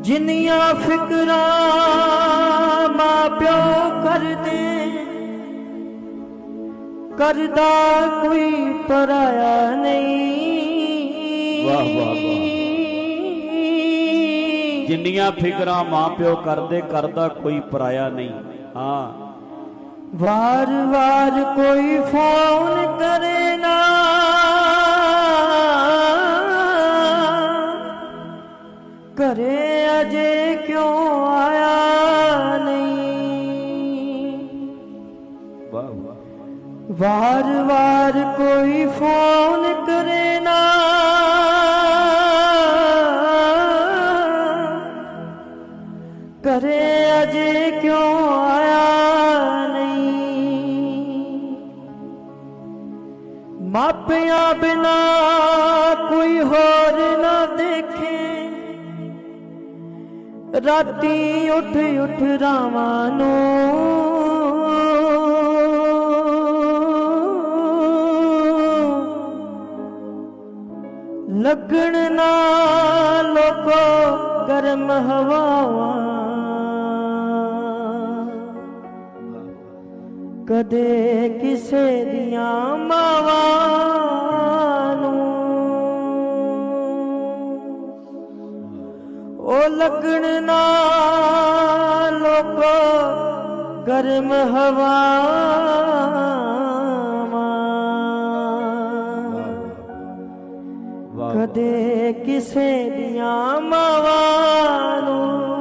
ਜਿੰਨੀਆਂ ਫਿਕਰਾਂ ਮਾਂ ਪਿਓ ਕਰਦੇ ਕਰਦਾ ਕੋਈ ਪਰਾਇਆ ਨਹੀਂ। ਵਾਹ, ਵਾਹ, ਜਿੰਨੀਆਂ ਫਿਕਰਾਂ ਮਾਪਿਓ ਕਰਦੇ ਕਰਦਾ ਕੋਈ ਪਰਾਇਆ ਨਹੀਂ। ਹਾਂ। ਵਾਰ ਵਾਰ ਕੋਈ ਫੋਨ ਕਰੇ ਨਾ। ਘਰੇ ਅਜੇ ਕਿਉਂ ਆਇਆ ਨਹੀਂ? ਵਾਹ ਵਾਰ ਵਾਰ ਕੋਈ ਫੋਨ ਕਰੇ ਨਾ। ਕਰੇ ਅਜੇ ਕਿਉਂ ਆਇਆ ਨਹੀਂ? ਮਾਪਿਆਂ ਬਿਨਾ ਕੋਈ ਹੋਰ ਰਾਤੀ ਉੱਠ ਉੱਠ ਰਾਵਾਂ ਨੂੰ। ਲੱਗਣ ਨਾ ਲੋਕੋ ਗਰਮ ਹਵਾਵਾਂ। ਕਦੇ ਕਿਸੇ ਦੀਆਂ ਮਾਵਾਂ ਲੱਗਣ ਨਾ ਲੋਕੋ ਗਰਮ ਹਵਾਵਾਂ ਵਾਹ। ਕਦੇ ਕਿਸੇ ਦੀਆਂ ਮਾਵਾਂ ਨੂੰ